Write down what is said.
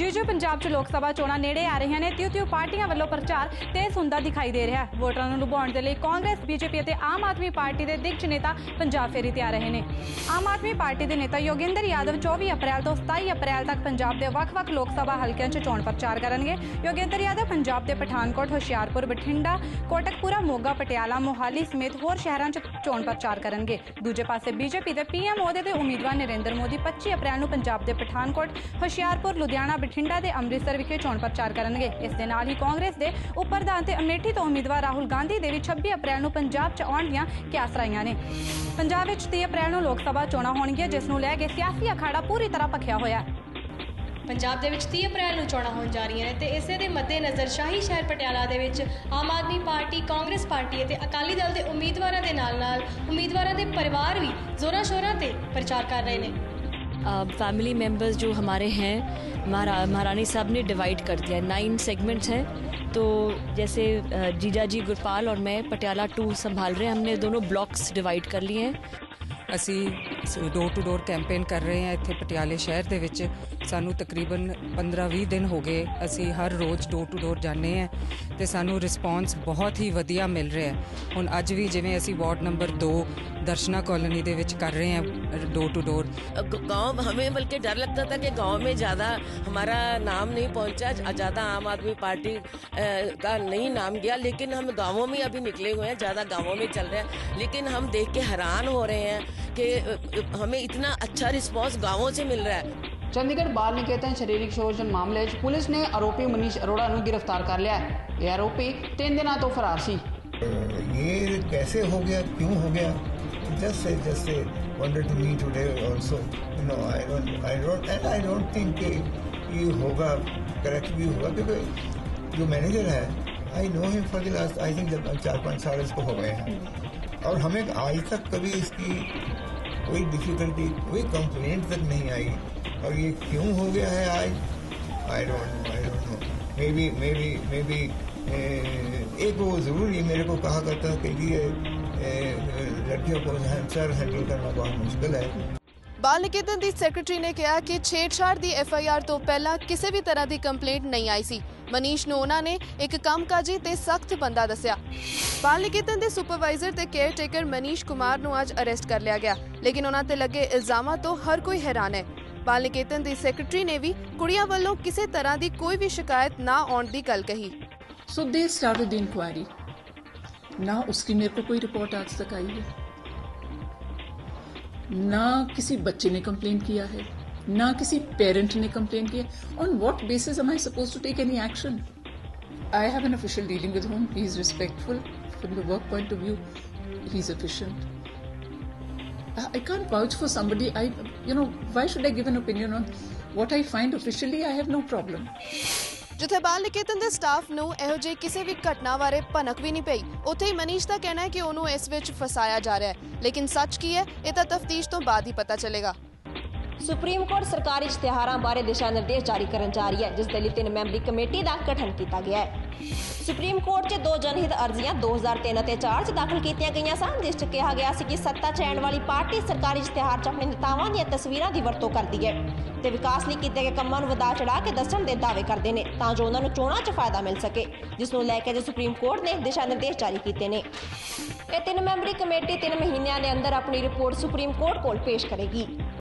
ਜਿਉਂ-ਜਿਉਂ ਪੰਜਾਬ 'ਚ ਲੋਕ ਸਭਾ ਚੋਣਾਂ ਨੇੜੇ ਆ ਰਹੀਆਂ ਨੇ। ਤਿਉਂ-ਤਿਉਂ ਪਾਰਟੀਆਂ ਵੱਲੋਂ ਪ੍ਰਚਾਰ ਤੇਜ਼ ਹੁੰਦਾ ਦਿਖਾਈ ਦੇ ਰਿਹਾ ਹੈ। ਵੋਟਰਾਂ ਨੂੰ ਲੁਭਾਉਣ ਦੇ ਲਈ ਕਾਂਗਰਸ, ਬੀਜੇਪੀ ਅਤੇ ਆਮ ਆਦਮੀ ਪਾਰਟੀ ਦੇ ਦਿੱਗਜ ਨੇਤਾ ਪੰਜਾਬ ਫੇਰੀ ਤੇ ਆ ਰਹੇ ਨੇ। ਆਮ ਆਦਮੀ ਪਾਰਟੀ ਦੇ ਨੇਤਾ ਯੋਗਿੰਦਰ ਯਾਦਵ 24 ਅਪ੍ਰੈਲ ਤੋਂ 27 ਅਪ੍ਰੈਲ ਤੱਕ ਪੰਜਾਬ ਦੇ ਵੱਖ-ਵੱਖ ਲੋਕ ਸਭਾ ਹਲਕਿਆਂ 'ਚ ਚੋਣ ਪ੍ਰਚਾਰ ਕਰਨਗੇ। ਯੋਗਿੰਦਰ ਯਾਦਵ, ਪੰਜਾਬ ਦੇ ਪਠਾਨਕੋਟ, ਹੁਸ਼ਿਆਰਪੁਰ, ਬਠਿੰਡਾ, ਕੋਟਕਪੂਰਾ, ਮੋਗਾ, ਪਟਿਆਲਾ, ਮੋਹਾਲੀ ਸਮੇਤ ਹੋਰ ਸ਼ਹਿਰਾਂ 'ਚ ਚੋਣ ਪ੍ਰਚਾਰ ਕਰਨਗੇ। ਦੂਜੇ ਪਾਸੇ ਬੀਜੇਪੀ ਦੇ ਪੀਐਮ ਮੋਦੀ ਦੇ ਉਮੀਦਵਾਰ ਨਰਿੰਦਰ ਮੋਦੀ 25 ਅਪ੍ਰੈਲ ਨੂੰ ਪੰਜਾਬ ਦੇ ਪਠਾਨਕੋਟ, ਹੁਸ਼ਿਆਰਪੁਰ, ਲੁਧਿਆਣਾ ਬਠਿੰਡਾ ਤੇ ਅੰਮ੍ਰਿਤਸਰ ਵਿਖੇ ਚੋਣ ਪ੍ਰਚਾਰ ਕਰਨਗੇ। ਇਸ ਦੇ ਨਾਲ ਹੀ ਕਾਂਗਰਸ ਦੇ ਉਪ ਪ੍ਰਧਾਨ ਤੇ ਅਮੇਠੀ ਤੋਂ ਉਮੀਦਵਾਰ ਰਾਹੁਲ ਗਾਂਧੀ ਦੇ ਵੀ 26 ਅਪ੍ਰੈਲ ਨੂੰ ਪੰਜਾਬ 'ਚ ਆਉਣ ਦੀਆਂ ਕਿਆਸ ਰਾਈਆਂ ਨੇ। ਪੰਜਾਬ ਵਿੱਚ 30 ਅਪ੍ਰੈਲ ਨੂੰ ਲੋਕ ਸਭਾ ਚੋਣਾਂ ਹੋਣਗੀਆਂ, ਜਿਸ ਨੂੰ ਲੈ ਕੇ ਸਿਆਸੀ ਅਖਾੜਾ ਪੂਰੀ ਤਰ੍ਹਾਂ ਭਖਿਆ ਹੋਇਆ ਹੈ। ਪੰਜਾਬ ਦੇ ਵਿੱਚ 30 ਅਪ੍ਰੈਲ ਨੂੰ ਚੋਣਾਂ ਹੋਣ ਜਾ ਰਹੀਆਂ ਨੇ ਤੇ ਇਸੇ ਦੇ ਮੱਦੇਨਜ਼ਰ ਸ਼ਾਹੀ ਸ਼ਹਿਰ ਪਟਿਆਲਾ ਦੇ ਵਿੱਚ ਆਮ ਆਦਮੀ ਪਾਰਟੀ, ਕਾਂਗਰਸ ਪਾਰਟੀ ਅਤੇ ਅਕਾਲੀ ਦਲ ਦੇ ਉਮੀਦਵਾਰਾਂ ਦੇ ਨਾਲ-ਨਾਲ ਉਮੀਦਵਾਰਾਂ ਦੇ ਪਰਿਵਾਰ ਵੀ ਜ਼ੋਰਾਂ ਸ਼ੋਰਾਂ ਤੇ ਪ੍ਰਚਾਰ ਕਰ ਰਹੇ ਨੇ। फैमिली मेंबर्स जो हमारे हैं महारा महारानी साहब ने डिवाइड कर दिया। नाइन सेगमेंट्स हैं। तो जैसे जीजा जी, गुरपाल और मैं, पटियाला टू संभाल रहे हैं। हमने दोनों ब्लॉक्स डिवाइड कर लिए हैं। ਅਸੀਂ ਡੋਰ ਟੂ ਡੋਰ ਕੈਂਪੇਨ ਕਰ ਰਹੇ ਹਾਂ ਇੱਥੇ ਪਟਿਆਲੇ ਸ਼ਹਿਰ ਦੇ ਵਿੱਚ ਸਾਨੂੰ ਤਕਰੀਬਨ 15-20 ਦਿਨ ਹੋ ਗਏ ਅਸੀਂ ਹਰ ਰੋਜ਼ ਡੋਰ ਟੂ ਡੋਰ ਜਾਂਦੇ ਹਾਂ ਤੇ ਸਾਨੂੰ ਰਿਸਪੌਂਸ ਬਹੁਤ ਹੀ ਵਧੀਆ ਮਿਲ ਰਿਹਾ ਹੈ ਹੁਣ ਅੱਜ ਵੀ ਜਿਵੇਂ ਅਸੀਂ ਵਾਰਡ ਨੰਬਰ 2 ਦਰਸ਼ਨਾ ਕਾਲੋਨੀ ਦੇ ਵਿੱਚ ਕਰ ਰਹੇ ਹਾਂ ਡੋਰ ਟੂ ਡੋਰ गांव हमें बल्कि डर लगता था कि गांव में ज़्यादा हमारा नाम नहीं पहुंचा ज़्यादा आम आदमी पार्टी अ, का नहीं नाम गया लेकिन हम गांवों में अभी निकले हुए हैं ज़्यादा गांवों में चल रहे हैं लेकिन हम देख के हैरान हो रहे हैं कि हमें इतना अच्छा रिस्पॉन्स गाँवों से मिल रहा है। चंडीगढ़ बाल निकेतन शारीरिक शोषण मामले पुलिस ने आरोपी मनीष अरोड़ा गिरफ़्तार कर लिया है। ये आरोपी तीन दिन तो फरार सी। ये कैसे हो गया? क्यों हो गया? just say, just say, wanted to meet today also. You know, I don't, I don't, and I don't think ये होगा करेक्ट भी होगा क्योंकि जो मैनेजर है I know him for the last I think चार पाँच साल इसको हो गए हैं। और हमें आज तक कभी इसकी कोई डिफिकल्टी कोई कंप्लेंट तक नहीं आई। और ये क्यों हो गया है आज? I don't know I don't know maybe maybe maybe एक वो ज़रूर ये मेरे को कहा करता कि ये लड़कियों को सर, हैंडल करना बहुत मुश्किल है। ਬਾਲ ਨਿਕੇਤਨ ਦੀ ਸੈਕਟਰੀ ਨੇ ਕਿਹਾ ਕਿ ਛੇੜਛਾੜ ਦੀ ਐਫ ਆਈ ਆਰ ਤੋਂ ਪਹਿਲਾਂ ਕਿਸੇ ਵੀ ਤਰ੍ਹਾਂ ਦੀ ਕੰਪਲੇਂਟ ਨਹੀਂ ਆਈ ਸੀ ਮਨੀਸ਼ ਨੂੰ ਉਹਨਾਂ ਨੇ ਇੱਕ ਕੰਮਕਾਜੀ ਤੇ ਸਖਤ ਬੰਦਾ ਦੱਸਿਆ ਬਾਲ ਨਿਕੇਤਨ ਦੇ ਸੁਪਰਵਾਈਜ਼ਰ ਤੇ ਕੇਅਰ ਟੇਕਰ ਮਨੀਸ਼ ਕੁਮਾਰ ਨੂੰ ਅੱਜ ਅਰੈਸਟ ਕਰ ਲਿਆ ਗਿਆ ਲੇਕਿਨ ਉਹਨਾਂ ਤੇ ਲੱਗੇ ਇਲਜ਼ਾਮਾਂ ਤੋਂ ਹਰ ਕੋਈ ਹੈਰਾਨ ਹੈ ਬਾਲ ਨਿਕੇਤਨ ਦੀ ਸੈਕਟਰੀ ਨੇ ਵੀ ਕੁੜੀਆਂ ਵੱਲੋਂ ਕਿਸੇ ਤਰ੍ਹਾਂ ਦੀ ਕੋਈ ਵੀ ਸ਼ਿਕਾਇਤ ਨਾ ਆਉਣ ਦੀ ਗੱਲ ਕਹੀ so they started the inquiry ना उसकी मेरे को कोई रिपोर्ट आज तक आई है ना किसी बच्चे ने कंप्लेन किया है ना किसी पेरेंट ने कंप्लेन किया on what basis am I suppose to take any action I have an official dealing with him he is respectful from the work point of view he is efficient I can't vouch for somebody. I, you know, why should I give an opinion on what I find officially? I have no problem. ਜਿੱਥੇ ਬਾਲ ਨਿਕੇਤਨ ਦੇ staff ਨੂੰ ਇਹੋ ਜਿਹੀ ਕਿਸੇ ਵੀ ਘਟਨਾ ਬਾਰੇ ਭਨਕ ਵੀ ਨਹੀਂ ਪਈ। ਉੱਥੇ ਹੀ ਮਨੀਸ਼ ਦਾ ਕਹਿਣਾ ਹੈ ਕਿ ਉਹਨੂੰ ਇਸ ਵਿੱਚ ਫਸਾਇਆ ਜਾ ਰਿਹਾ ਹੈ। ਲੇਕਿਨ ਸੱਚ ਕੀ ਹੈ, ਇਹ ਤਾਂ ਤਫਤੀਸ਼ ਤੋਂ ਬਾਅਦ ਹੀ ਪਤਾ ਚੱਲੇਗਾ। ਸੁਪਰੀਮ ਕੋਰਟ ਸਰਕਾਰੀ ਇਸ਼ਤਿਹਾਰਾਂ ਬਾਰੇ ਦਿਸ਼ਾ ਨਿਰਦੇਸ਼ ਜਾਰੀ ਕਰਨ ਜਾ ਰਹੀ ਹੈ, ਜਿਸ ਦੇ ਲਈ ਤਿੰਨ ਮੈਂਬਰੀ ਕਮੇਟੀ ਦਾ ਗਠਨ ਕੀਤਾ ਗਿਆ ਹੈ। ਸੁਪਰੀਮ ਕੋਰਟ 'ਚ ਦੋ ਜਨਹਿਤ ਅਰਜ਼ੀਆਂ 2003 ਅਤੇ 4 'ਚ ਦਾਖਲ ਕੀਤੀਆਂ ਗਈਆਂ ਸਨ, ਜਿਸ 'ਚ ਕਿਹਾ ਗਿਆ ਸੀ ਕਿ ਸੱਤਾ ਚ ਆਉਣ ਵਾਲੀ ਪਾਰਟੀ ਸਰਕਾਰੀ ਇਸ਼ਤਿਹਾਰ 'ਚ ਆਪਣੇ ਨੇਤਾਵਾਂ ਦੀਆਂ ਤਸਵੀਰਾਂ ਦੀ ਵਰਤੋਂ ਕਰਦੀ ਹੈ ਤੇ ਵਿਕਾਸ ਲਈ ਕੀਤੇ ਗਏ ਕੰਮਾਂ ਨੂੰ ਵਧਾ ਚੜਾ ਕੇ ਦੱਸਣ ਦੇ ਦਾਅਵੇ ਕਰਦੇ ਨੇ, ਤਾਂ ਜੋ ਉਹਨਾਂ ਨੂੰ ਚੋਣਾਂ 'ਚ ਫਾਇਦਾ ਮਿਲ ਸਕੇ, ਜਿਸ ਨੂੰ ਲੈ ਕੇ ਜੇ ਸੁਪਰੀਮ ਕੋਰਟ ਨੇ ਦਿਸ਼ਾ ਨਿਰਦੇਸ਼ ਜਾਰੀ ਕੀਤੇ ਨੇ। ਇਹ ਤਿੰਨ ਮੈਂਬਰੀ ਕਮੇਟੀ 3 ਮਹੀਨਿਆਂ ਦੇ ਅੰਦਰ ਆਪਣੀ ਰਿਪੋਰਟ ਸੁਪਰੀਮ ਕੋਰਟ ਕੋਲ ਪੇਸ਼ ਕਰੇਗੀ।